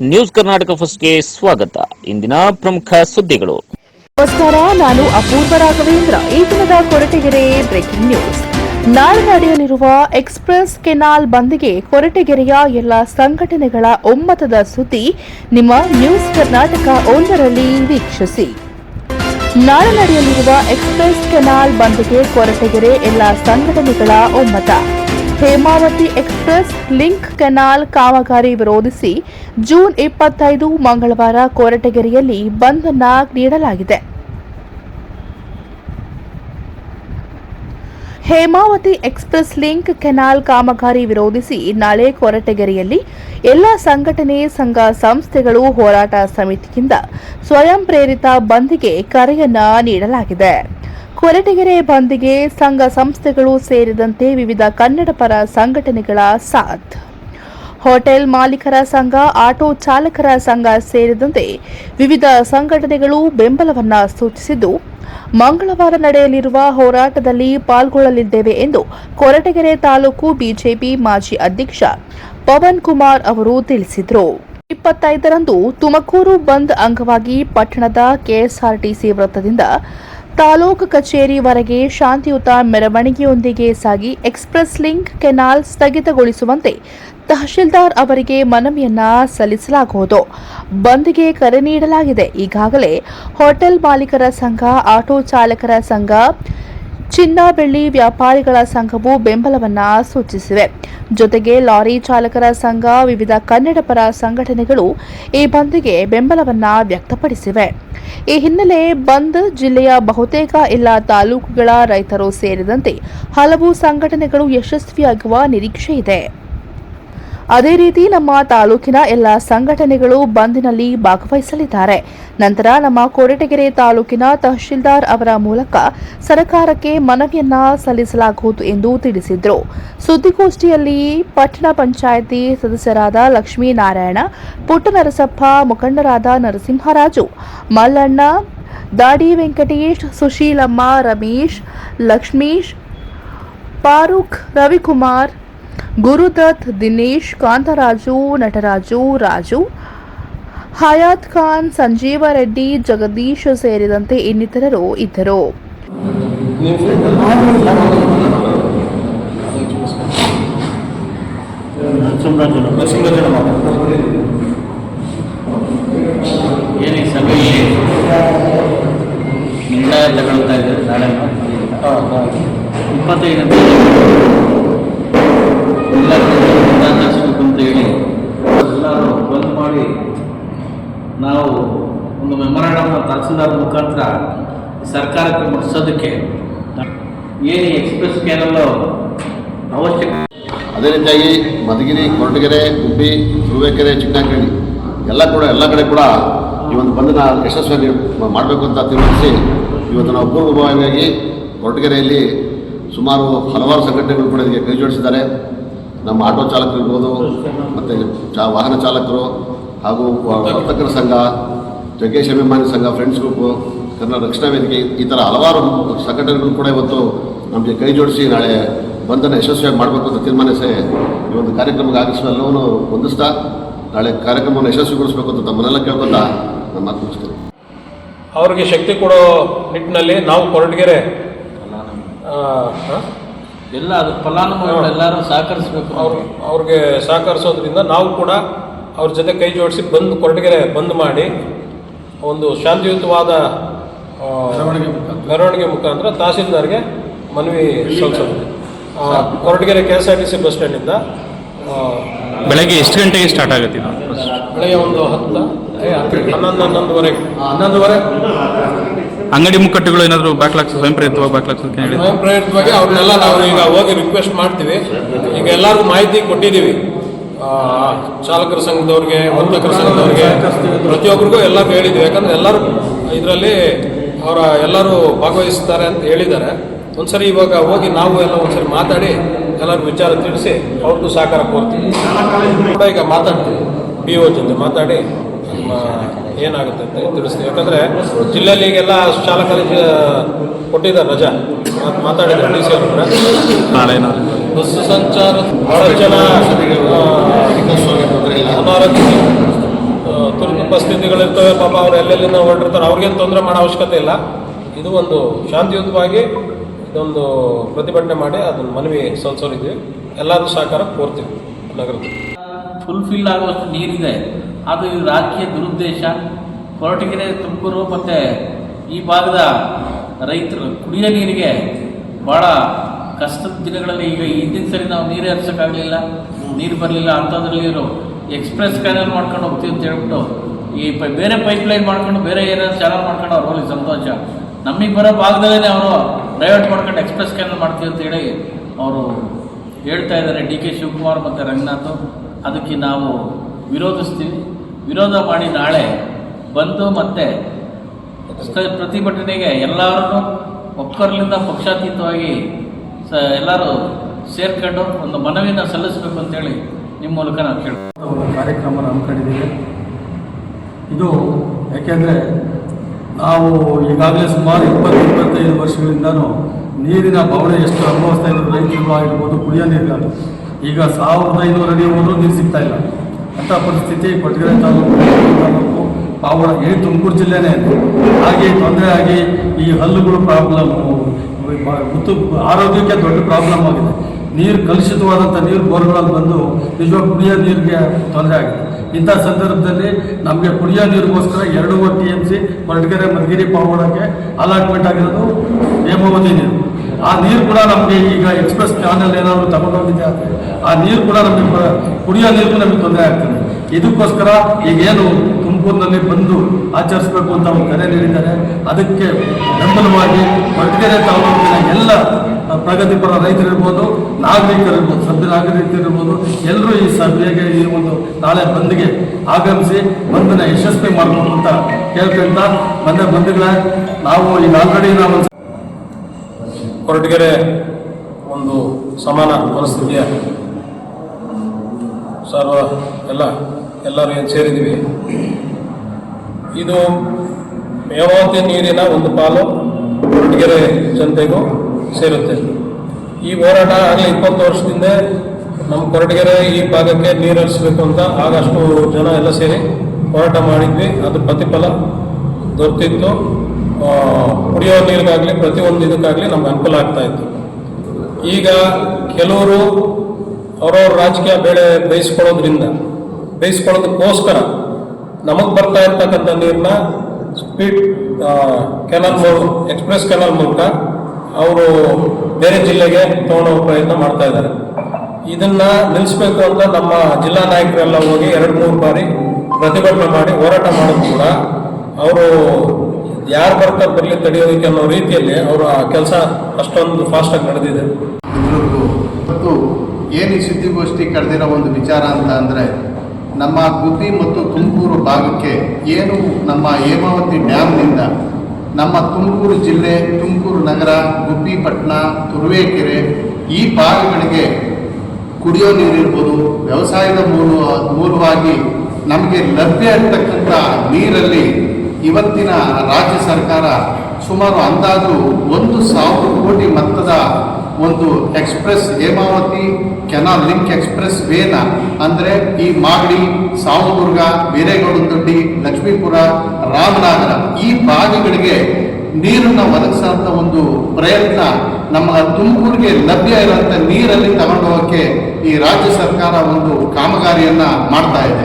News Karnataka ಫಸ್ಟ್ಗೆ ಸ್ವಾಗತ. ಇಂದಿನ ಪ್ರಮುಖ ಸುದ್ದಿಗಳು. ನಮಸ್ಕಾರ, ನಾನು ಅಪೂರ್ವ ರಾಘವೇಂದ್ರ. ಈ ದಿನದ ಕೊರಟಗೆರೆ ಬ್ರೇಕಿಂಗ್ ನ್ಯೂಸ್ ನಾಳೆ ನಡೆಯಲಿರುವ ಎಕ್ಸ್ಪ್ರೆಸ್ ಕೆನಾಲ್ ಬಂದ್ಗೆ ಕೊರಟಗೆರೆಯ ಎಲ್ಲ ಸಂಘಟನೆಗಳ ಒಮ್ಮತದ ಸುದ್ದಿ ನಿಮ್ಮ ನ್ಯೂಸ್ ಕರ್ನಾಟಕ ಒಂದರಲ್ಲಿ ವೀಕ್ಷಿಸಿ. ನಾಳೆ ನಡೆಯಲಿರುವ ಎಕ್ಸ್ಪ್ರೆಸ್ ಕೆನಾಲ್ ಬಂದ್ಗೆ ಕೊರಟಗೆರೆ ಎಲ್ಲ ಸಂಘಟನೆಗಳ ಒಮ್ಮತ. ಹೇಮಾವತಿ ಎಕ್ಸ್ಪ್ರೆಸ್, ಲಿಂಕ್ ಕೆನಾಲ್ ಕಾಮಗಾರಿ ವಿರೋಧಿಸಿ ಜೂನ್ ಇಪ್ಪತ್ತೈದು ಮಂಗಳವಾರ ಕೊರಟಗೆರೆಯಲ್ಲಿ ಬಂದ್ ಅನ್ನ ನೀಡಲಾಗಿದೆ. ಹೇಮಾವತಿ ಎಕ್ಸ್ಪ್ರೆಸ್, ಲಿಂಕ್ ಕೆನಾಲ್ ಕಾಮಗಾರಿ ವಿರೋಧಿಸಿ ನಾಳೆ ಕೊರಟಗೆರೆಯಲ್ಲಿ ಎಲ್ಲ ಸಂಘಟನೆ, ಸಂಘ ಸಂಸ್ಥೆಗಳು, ಹೋರಾಟ ಸಮಿತಿಯಿಂದ ಸ್ವಯಂ ಪ್ರೇರಿತ ಬಂದ್ಗೆ ಕರೆಯನ್ನ ನೀಡಲಾಗಿದೆ. ಕೊರಟಗೆರೆ ಬಂದ್ಗೆ ಸಂಘ ಸಂಸ್ಥೆಗಳು ಸೇರಿದಂತೆ ವಿವಿಧ ಕನ್ನಡಪರ ಸಂಘಟನೆಗಳ ಸಾಥ್. ಹೋಟೆಲ್ ಮಾಲೀಕರ ಸಂಘ, ಆಟೋ ಚಾಲಕರ ಸಂಘ ಸೇರಿದಂತೆ ವಿವಿಧ ಸಂಘಟನೆಗಳು ಬೆಂಬಲವನ್ನು ಸೂಚಿಸಿದ್ದು, ಮಂಗಳವಾರ ನಡೆಯಲಿರುವ ಹೋರಾಟದಲ್ಲಿ ಪಾಲ್ಗೊಳ್ಳಲಿದ್ದೇವೆ ಎಂದು ಕೊರಟಗೆರೆ ತಾಲೂಕು ಬಿಜೆಪಿ ಮಾಜಿ ಅಧ್ಯಕ್ಷ ಪವನ್ ಕುಮಾರ್ ಅವರು ತಿಳಿಸಿದರು. ಇಪ್ಪತ್ತೈದರಂದು ತುಮಕೂರು ಬಂದ್ ಅಂಗವಾಗಿ ಪಟ್ಟಣದ ಕೆಎಸ್ಆರ್ಟಿಸಿ ವೃತ್ತದಿಂದ ತಾಲೂಕು ಕಚೇರಿವರೆಗೆ ಶಾಂತಿಯುತ ಮೆರವಣಿಗೆಯೊಂದಿಗೆ ಸಾಗಿ ಎಕ್ಸ್ಪ್ರೆಸ್ ಲಿಂಕ್ ಕೆನಾಲ್ ಸ್ಥಗಿತಗೊಳಿಸುವಂತೆ ತಹಶೀಲ್ದಾರ್ ಅವರಿಗೆ ಮನವಿಯನ್ನ ಸಲ್ಲಿಸಲಾಗುವುದು. ಬಂದ್ಗೆ ಕರೆ ನೀಡಲಾಗಿದೆ. ಈಗಾಗಲೇ ಹೋಟೆಲ್ ಮಾಲೀಕರ ಸಂಘ, ಆಟೋ ಚಾಲಕರ ಸಂಘ ಚಿನ್ನ ಬೆಳ್ಳಿ ವ್ಯಾಪಾರಿಗಳ ಸಂಘವು ಬೆಂಬಲವನ್ನ ಸೂಚಿಸಿವೆ. ಜೊತೆಗೆ ಲಾರಿ ಚಾಲಕರ ಸಂಘ, ವಿವಿಧ ಕನ್ನಡಪರ ಸಂಘಟನೆಗಳು ಈ ಬಂದ್ಗೆ ಬೆಂಬಲವನ್ನ ವ್ಯಕ್ತಪಡಿಸಿವೆ. ಈ ಹಿನ್ನೆಲೆ ಬಂದ್ ಜಿಲ್ಲೆಯ ಬಹುತೇಕ ಎಲ್ಲ ತಾಲೂಕುಗಳ ರೈತರು ಸೇರಿದಂತೆ ಹಲವು ಸಂಘಟನೆಗಳು ಯಶಸ್ವಿಯಾಗುವ ನಿರೀಕ್ಷೆ ಇದೆ ಅದೇ ರೀತಿ ನಮ್ಮ ತಾಲೂಕಿನ ಎಲ್ಲ ಸಂಘಟನೆಗಳು ಬಂದ್ನಲ್ಲಿ ಭಾಗವಹಿಸಲಿದ್ದಾರೆ. ನಂತರ ನಮ್ಮ ಕೊರಟಗೆರೆ ತಾಲೂಕಿನ ತಹಶೀಲ್ದಾರ್ ಅವರ ಮೂಲಕ ಸರ್ಕಾರಕ್ಕೆ ಮನವಿಯನ್ನ ಸಲ್ಲಿಸಲಾಗುವುದು ಎಂದು ತಿಳಿಸಿದರು. ಸುದ್ದಿಗೋಷ್ಠಿಯಲ್ಲಿ ಪಟ್ಟಣ ಪಂಚಾಯಿತಿ ಸದಸ್ಯರಾದ ಲಕ್ಷ್ಮೀನಾರಾಯಣ, ಪುಟ್ಟನರಸಪ್ಪ, ಮುಖಂಡರಾದ ನರಸಿಂಹರಾಜು, ಮಲ್ಲಣ್ಣ, ದಾಡಿ ವೆಂಕಟೇಶ್, ಸುಶೀಲಮ್ಮ, ರಮೇಶ್, ಲಕ್ಷ್ಮೀಶ್, ಫಾರೂಕ್, ರವಿಕುಮಾರ್ ಗುರುದತ್ ದಿನೇಶ್ ಕಾಂತರಾಜು ನಟರಾಜು ರಾಜು ಹಯಾತ್ ಖಾನ್ ಸಂಜೀವ ರೆಡ್ಡಿ ಜಗದೀಶ್ ಸೇರಿದಂತೆ ಇನ್ನಿತರರು ಇದ್ದರು. ಏನು ಈ ಸಭೆಯಲ್ಲಿ ನಿರ್ಣಯ ತಗೊಳ್ತಾ ಇದ್ದಾರೆ ನಾಳೆ ಇಪ್ಪತ್ತೈದನೇ ನಡೆಸಬೇಕು ಅಂತ ಹೇಳಿ ಎಲ್ಲರೂ ಬಂದ್ ಮಾಡಿ ನಾವು ಒಂದು ಮೆಮೊರಾಂಡಮ್ ತಹಸೀಲ್ದಾರ್ ಮುಖಾಂತರ ಸರ್ಕಾರಕ್ಕೆ ಮುಟ್ಟಿಸೋದಕ್ಕೆ ಏನು ಎಕ್ಸ್ಪ್ರೆಸ್ ಕ್ಯಾನಲ್ಲು ಅವಶ್ಯಕ ಅದೇ ರೀತಿಯಾಗಿ ಮಧುಗಿರಿ, ಕೊರಟಗೆರೆ ಗುಬ್ಬಿ ತುರುವೇಕೆರೆ ಚಿಕ್ಕನಹಳ್ಳಿ, ಎಲ್ಲ ಕೂಡ ಎಲ್ಲ ಕಡೆ ಕೂಡ ಈ ಒಂದು ಬಂದನ ಯಶಸ್ವಿಯಾಗಿ ಮಾಡಬೇಕು ಅಂತ ತೀರ್ಮಾನಿಸಿ ಇವತ್ತು ನಾವು ಪೂರ್ವಭಾವಿಯಾಗಿ ಕೊರಟಗೆರೆಯಲ್ಲಿ ಸುಮಾರು ಹಲವಾರು ಸಂಘಟನೆಗಳು ಕೂಡ ಇದಕ್ಕೆ ಕೈ ಜೋಡಿಸಿದ್ದಾರೆ ನಮ್ಮ ಆಟೋ ಚಾಲಕರು ಇರ್ಬೋದು, ಮತ್ತು ಚಾ ವಾಹನ ಚಾಲಕರು ಹಾಗೂ ವರ್ತಕರ ಸಂಘ, ಜಗ್ಗೇಶ್ ಅಭಿಮಾನಿ ಸಂಘ ಫ್ರೆಂಡ್ಸ್ ಗ್ರೂಪು ಕನ್ನಡ ರಕ್ಷಣಾ ವೇದಿಕೆ, ಈ ಥರ ಹಲವಾರು ಸಂಘಟನೆಗಳು ಕೂಡ ಇವತ್ತು ನಮಗೆ ಕೈ ಜೋಡಿಸಿ ನಾಳೆ ಬಂಧನ ಯಶಸ್ವಿಯಾಗಿ ಮಾಡಬೇಕು ಅಂತ ತೀರ್ಮಾನಿಸಿ ಈ ಒಂದು ಕಾರ್ಯಕ್ರಮಕ್ಕೆ ಆಗಿಸುವ ಎಲ್ಲವನ್ನು ಹೊಂದಿಸ್ತಾ ನಾಳೆ ಕಾರ್ಯಕ್ರಮವನ್ನು ಯಶಸ್ವಿಗೊಳಿಸಬೇಕು ಅಂತ ತಮ್ಮನ್ನೆಲ್ಲ ನಮ್ಮ ಮಾತು ಮುಗಿಸ್ತೇನೆ ಅವ್ರಿಗೆ ಶಕ್ತಿ ಕೊಡೋ ನಿಟ್ಟಿನಲ್ಲಿ ನಾವು ಕೊರಟಗೆರೆ? ಎಲ್ಲ ಅದು ಫಲಾನುಭವಿಗಳು ಎಲ್ಲರೂ ಸಹಕರಿಸಬೇಕು ಅವ್ರು ಅವ್ರಿಗೆ ಸಹಕರಿಸೋದ್ರಿಂದ ನಾವು ಕೂಡ ಅವ್ರ ಜೊತೆ ಕೈ ಜೋಡಿಸಿ ಬಂದು ಕೊರಟಗೆರೆ ಬಂದ್ ಮಾಡಿ ಒಂದು ಶಾಂತಿಯುತವಾದ ಮೆರವಣಿಗೆ ಮುಖಾಂತರ. ತಹಸೀಲ್ದಾರ್ಗೆ ಮನವಿ ಸಲ್ಲಿಸೋದು. Koratagere K S R T C bus ಸ್ಟ್ಯಾಂಡಿಂದ ಇಂದ ಬೆಳಗ್ಗೆ ಎಷ್ಟು ಗಂಟೆಗೆ ಸ್ಟಾರ್ಟ್ ಆಗುತ್ತೆ ಬೆಳಗ್ಗೆ ಒಂದು ಹತ್ತು ಹನ್ನೊಂದು ಹನ್ನೊಂದುವರೆಗೆ. ಹನ್ನೊಂದುವರೆ. ಅಂಗಡಿ ಮುಕ್ಕಟ್ಟುಗಳು ಏನಾದರೂ ಬ್ಯಾಕ್ಲಾಗ್ಸ್ ಸ್ವಯಂ ಪ್ರೇರಿತವಾಗಿ ಅಂತ ಹೇಳಿ? ಸ್ವಯಂ ಪ್ರೇರಿತವಾಗಿ ಅವ್ರನ್ನೆಲ್ಲ ನಾವು ಈಗ ಹೋಗಿ ರಿಕ್ವೆಸ್ಟ್ ಮಾಡ್ತೀವಿ. ಈಗ ಎಲ್ಲರಿಗೂ ಮಾಹಿತಿ ಕೊಟ್ಟಿದ್ದೀವಿ. ಚಾಲಕರ ಸಂಘದವ್ರಿಗೆ, ವರ್ತಕರ ಸಂಘದವ್ರಿಗೆ ಪ್ರತಿಯೊಬ್ಬರಿಗೂ ಎಲ್ಲರಿಗೂ ಹೇಳಿದ್ವಿ ಯಾಕಂದ್ರೆ ಎಲ್ಲರೂ ಇದರಲ್ಲಿ ಅವರ ಎಲ್ಲರೂ ಭಾಗವಹಿಸ್ತಾರೆ ಅಂತ ಹೇಳಿದ್ದಾರೆ. ಒಂದ್ಸರಿ ಇವಾಗ ಹೋಗಿ ನಾವು ಎಲ್ಲ ಒಂದ್ಸರಿ ಮಾತಾಡಿ ಎಲ್ಲರಿಗೂ ವಿಚಾರ ತಿಳಿಸಿ ಅವ್ರಿಗೂ ಸಹಕಾರ ಕೋರ್ತೀವಿ ಈಗ ಮಾತಾಡ್ತೀವಿ. ಪಿ ಓ ಜೊತೆ ಮಾತಾಡಿ, ನಮ್ಮ ಏನಾಗುತ್ತೆ ಅಂತ ತಿಳಿಸ್ತೀವಿ. ಯಾಕಂದರೆ ಜಿಲ್ಲೆಯಲ್ಲಿ ಈಗೆಲ್ಲ ಶಾಲಾ ಕಾಲೇಜು ಕೊಟ್ಟಿದ್ದಾರೆ ರಜಾ. ಮಾತಾಡಿದ್ರೆ ಡಿ ಸಿ ಅವರು ನಾಳೆ ನಾಳೆ. ಬಸ್ ಸಂಚಾರ ಬಹಳ ಜನ ಅನಾರೋಗ್ಯ ಉಪಸ್ಥಿತಿಗಳಿರ್ತವೆ ಪಾಪ ಅವ್ರು ಎಲ್ಲೆಲ್ಲಿಂದ ಹೊರಟಿರ್ತಾರೆ ಅವ್ರಿಗೇನು ತೊಂದರೆ ಮಾಡೋ ಅವಶ್ಯಕತೆ ಇಲ್ಲ. ಇದು ಒಂದು ಶಾಂತಿಯುತವಾಗಿ ಇದೊಂದು ಪ್ರತಿಭಟನೆ ಮಾಡಿ ಅದನ್ನು ಮನವಿ ಸಲ್ಲಿಸೋರಿದ್ವಿ ಎಲ್ಲರೂ ಸಹಕಾರ ಕೋರ್ತೀವಿ ನಗರದಲ್ಲಿ. ಫುಲ್ಫಿಲ್ ಆಗುವಷ್ಟು ನೀರಿದೆ. ಅದು ಈ ರಾಜಕೀಯ ದುರುದ್ದೇಶ. ಕೊರಟಗೆರೆ ತುಮಕೂರು ಮತ್ತು ಈ ಭಾಗದ ರೈತರು ಕುಡಿಯೋ ನೀರಿಗೆ ಭಾಳ ಕಷ್ಟದ ದಿನಗಳಲ್ಲಿ ಈಗ ಹಿಂದಿನ ಸರಿ ನಾವು ನೀರು ಹರಿಸೋಕ್ಕಾಗಲಿಲ್ಲ, ನೀರು ಬರಲಿಲ್ಲ ಅಂಥದ್ರಲ್ಲಿ ಇವರು ಎಕ್ಸ್ಪ್ರೆಸ್ ಕ್ಯಾನಲ್ ಮಾಡ್ಕೊಂಡು ಹೋಗ್ತೀವಿ ಅಂತ ಹೇಳ್ಬಿಟ್ಟು ಈ ಪೈ, ಬೇರೆ ಪೈಪ್ ಲೈನ್ ಮಾಡ್ಕೊಂಡು ಬೇರೆ ಏನಾದ್ರು ಚಾನಲ್ ಮಾಡ್ಕೊಂಡು ಅವ್ರು ಹೋಗ್ಲಿ ಸಂತೋಷ. ನಮಗೆ ಬರೋ ಭಾಗದಲ್ಲೇ ಅವರು ಡೈವರ್ಟ್ ಮಾಡ್ಕೊಂಡು ಎಕ್ಸ್ಪ್ರೆಸ್ ಕ್ಯಾನಲ್ ಮಾಡ್ತೀವಿ ಅಂತ ಹೇಳಿ ಅವರು ಹೇಳ್ತಾ ಇದ್ದಾರೆ ಡಿ ಕೆ ಶಿವಕುಮಾರ್ ಮತ್ತು ರಂಗನಾಥ್. ಅದಕ್ಕೆ ನಾವು ವಿರೋಧಿಸ್ತೀವಿ. ವಿರೋಧ ಮಾಡಿ ನಾಳೆ ಬಂದು ಮತ್ತೆ ಪ್ರತಿಭಟನೆಗೆ ಎಲ್ಲರೂ ಒಕ್ಕರ್ಲಿಂದ ಪಕ್ಷಾತೀತವಾಗಿ ಸ, ಎಲ್ಲರೂ ಸೇರ್ಕೊಂಡು ಒಂದು ಮನವಿನ ಸಲ್ಲಿಸಬೇಕು ಅಂತೇಳಿ ನಿಮ್ಮ ಮೂಲಕ ನಾವು ಕೇಳ್ತೀವಿ ಒಂದು ಕಾರ್ಯಕ್ರಮ ಹಮ್ಮಿಕೊಂಡಿದ್ದೀವಿ. ಇದು ಯಾಕೆಂದರೆ ನಾವು ಈಗಾಗಲೇ ಸುಮಾರು ಇಪ್ಪತ್ತು, ಇಪ್ಪತ್ತೈದು ವರ್ಷಗಳಿಂದನೂ ನೀರಿನ ಬವಣೆ ಎಷ್ಟು ಅನುಭವಿಸ್ತಾ ಇರೋದು ರೈತರು ಆಗಿರ್ಬೋದು ಕುಡಿಯೋ ನೀರಿಗಾಗಿ ಈಗ ಸಾವಿರದ ಐನೂರು ಅಡಿ ಹೋದರೂ ನೀರು ಸಿಗ್ತಾ ಇಲ್ಲ. ಅಂಥ ಪರಿಸ್ಥಿತಿ ಕೊಟ್ಟಗೆರೆ ತಾಲೂಕು ತಾಲೂಕು ಪಾವಡ ಇಡೀ ತುಮಕೂರು ಜಿಲ್ಲೆನೇ ಹಾಗೆ ತೊಂದರೆ ಆಗಿ ಈ ಹಲ್ಲುಗಳು ಪ್ರಾಬ್ಲಮ್ಮು ಮತ್ತು ಆರೋಗ್ಯಕ್ಕೆ ದೊಡ್ಡ ಪ್ರಾಬ್ಲಮ್ ಆಗಿದೆ. ನೀರು ಕಲುಷಿತವಾದಂಥ ನೀರು ಬೋರ್ಗಳಲ್ಲಿ ಬಂದು ನಿಜವಾಗಿ ಕುಡಿಯೋ ನೀರಿಗೆ ತೊಂದರೆ ಆಗಿದೆ. ಇಂಥ ಸಂದರ್ಭದಲ್ಲಿ ನಮಗೆ ಕುಡಿಯೋ ನೀರಿಗೋಸ್ಕರ ಎರಡೂವರೆ T M C, Koratagere, Madhugiri ಪಾವಡಕ್ಕೆ allotment ಆಗಿರೋದು ಹೇಮಾವತಿ ನೀರು. ಆ ನೀರು ಕೂಡ ನಮಗೆ ಈಗ ಎಕ್ಸ್ಪ್ರೆಸ್ ಚಾನಲ್ ಏನಾದರೂ ತಗೊಂಡೋಗಿದೆ ಆ ನೀರು ಕೂಡ ನಮಗೆ ಕುಡಿಯೋ ನೀರಿಗೂ ನಮಗೆ ತೊಂದರೆ ಆಗ್ತದೆ. ಇದಕ್ಕೋಸ್ಕರ ಈಗೇನು ತುಮಕೂರಿನಲ್ಲಿ ಬಂದು ಆಚರಿಸಬೇಕು ಅಂತ ಅವರು ಕರೆ ನೀಡಿದ್ದಾರೆ. ಅದಕ್ಕೆ ಬೆಂಬಲವಾಗಿ ಕೊರಟಗೆರೆ ತಾಲೂಕಿನ ಎಲ್ಲ ಪ್ರಗತಿಪರ ರೈತರಿರ್ಬೋದು, ನಾಗರಿಕರಿರ್ಬೋದು, ಸಭ್ಯ ನಾಗರಿಕರಿರ್ಬೋದು, ಎಲ್ಲರೂ ಈ ಸಭೆಗೆ ಈ ಒಂದು ನಾಳೆ ಬಂದ್ಗೆ ಆಗಮಿಸಿ ಬಂದನ್ನ ಯಶಸ್ವಿ ಮಾಡಬೇಕು ಅಂತ ಕೇಳ್ಕೊಂತ ಬಂದ ಬಂಧುಗಳೇ, ನಾವು ಈಗ ಆಲ್ರೆಡಿ ನಾವು ಕೊರಟಗೆರೆ ಒಂದು ಸಮಾನ ಮನಸ್ಥಿತಿಯ, ಸರ್ವ ಎಲ್ಲ, ಎಲ್ಲರೂ ಏನು ಸೇರಿದ್ದೀವಿ. ಇದು ಮೇವಾತಿ ನೀರಿನ ಒಂದು ಪಾಲು ಕೊರಟಗೆರೆ ಜನತೆಗೂ ಸೇರುತ್ತೆ. ಈ ಹೋರಾಟ ಆಗಲೇ ಇಪ್ಪತ್ತು ವರ್ಷದಿಂದ ನಮ್ಮ ಕೊರಟಗೆರೆ ಈ ಭಾಗಕ್ಕೆ ನೀರು ಹರಿಸ್ಬೇಕು ಅಂತ ಆಗಷ್ಟು ಜನ ಎಲ್ಲ ಸೇರಿ ಹೋರಾಟ ಮಾಡಿದ್ವಿ. ಅದು ಪ್ರತಿಫಲ ದೊರೆತಿತ್ತು. ಕುಡಿಯೋ ನೀರಿಗಾಗಲಿ, ಪ್ರತಿಯೊಂದು ಇದಕ್ಕಾಗಲಿ ನಮ್ಗೆ ಅನುಕೂಲ ಆಗ್ತಾ ಇತ್ತು. ಈಗ ಕೆಲವರು ಅವರವ್ರ ರಾಜಕೀಯ ಬೇಳೆ ಬೇಯಿಸ್ಕೊಳ್ಳೋದ್ರಿಂದ, ಬೇಯಿಸ್ಕೊಳ್ಳೋದಕ್ಕೋಸ್ಕರ ನಮಗೆ ಬರ್ತಾ ಇರ್ತಕ್ಕಂಥ ನೀರನ್ನ ಸ್ಪೀಡ್ ಕೆನಲ್ ಮೂಲಕ ಎಕ್ಸ್ಪ್ರೆಸ್ ಕೆನಲ್ ಮೂಲಕ ಅವರು ಬೇರೆ ಜಿಲ್ಲೆಗೆ ತಗೊಂಡೋಗೋ ಪ್ರಯತ್ನ ಮಾಡ್ತಾ ಇದ್ದಾರೆ. ಇದನ್ನ ನಿಲ್ಲಿಸ್ಬೇಕು ಅಂತ ನಮ್ಮ ಜಿಲ್ಲಾ ನಾಯಕರೆಲ್ಲ ಹೋಗಿ ಎರಡು ಮೂರು ಬಾರಿ ಪ್ರತಿಭಟನೆ ಮಾಡಿ ಹೋರಾಟ ಮಾಡೋದು ಕೂಡ ಅವರು ಯಾರು ಬರ್ತಾರೆ ಬರಲಿ ತಡೆಯೋದಕ್ಕೆ ಅನ್ನೋ ರೀತಿಯಲ್ಲಿ ಅವರು ಆ ಕೆಲಸ ಅಷ್ಟೊಂದು ಫಾಸ್ಟಾಗಿ ನಡೆದಿದೆ. ಮತ್ತು ಏನು ಸುದ್ದಿಗೋಷ್ಠಿ ಕರೆದಿರೋ ಒಂದು ವಿಚಾರ ಅಂತ ಅಂದರೆ, ನಮ್ಮ ಗುಬ್ಬಿ ಮತ್ತು ತುಮಕೂರು ಭಾಗಕ್ಕೆ ಏನು ನಮ್ಮ ಹೇಮಾವತಿ ಡ್ಯಾಮ್ನಿಂದ ನಮ್ಮ ತುಮಕೂರು ಜಿಲ್ಲೆ, ತುಮಕೂರು ನಗರ, ಗುಬ್ಬಿ ಪಟ್ಟಣ ತುರುವೇಕೆರೆ ಈ ಭಾಗಗಳಿಗೆ ಕುಡಿಯೋ ನೀರಿರ್ಬೋದು ವ್ಯವಸಾಯದ ಮೂಲ ಮೂಲವಾಗಿ ನಮಗೆ ಲಭ್ಯ ಇರ್ತಕ್ಕಂಥ ನೀರಲ್ಲಿ ಇವತ್ತಿನ ರಾಜ್ಯ ಸರ್ಕಾರ ಸುಮಾರು ಅಂದಾಜು ಒಂದು ಸಾವಿರ ಕೋಟಿ ಮೊತ್ತದ ಒಂದು express Hemavathi, canal link express Vena ಅಂದರೆ ಈ ಮಾಗಡಿ ಸಾವದುರ್ಗ ವೀರೇಗೌಡನದೊಡ್ಡಿ ಲಕ್ಷ್ಮೀಪುರ, ರಾಮನಗರ ಈ ಭಾಗಗಳಿಗೆ ನೀರನ್ನು ಒದಗಿಸೋಂಥ ಒಂದು ಪ್ರಯತ್ನ ನಮ್ಮ ತುಮಕೂರಿಗೆ ಲಭ್ಯ ಇರುವಂಥ ನೀರಲ್ಲಿ ತಗೊಂಡು ಹೋಗೋಕ್ಕೆ ಈ ರಾಜ್ಯ ಸರ್ಕಾರ ಒಂದು ಕಾಮಗಾರಿಯನ್ನು ಮಾಡ್ತಾ ಇದೆ.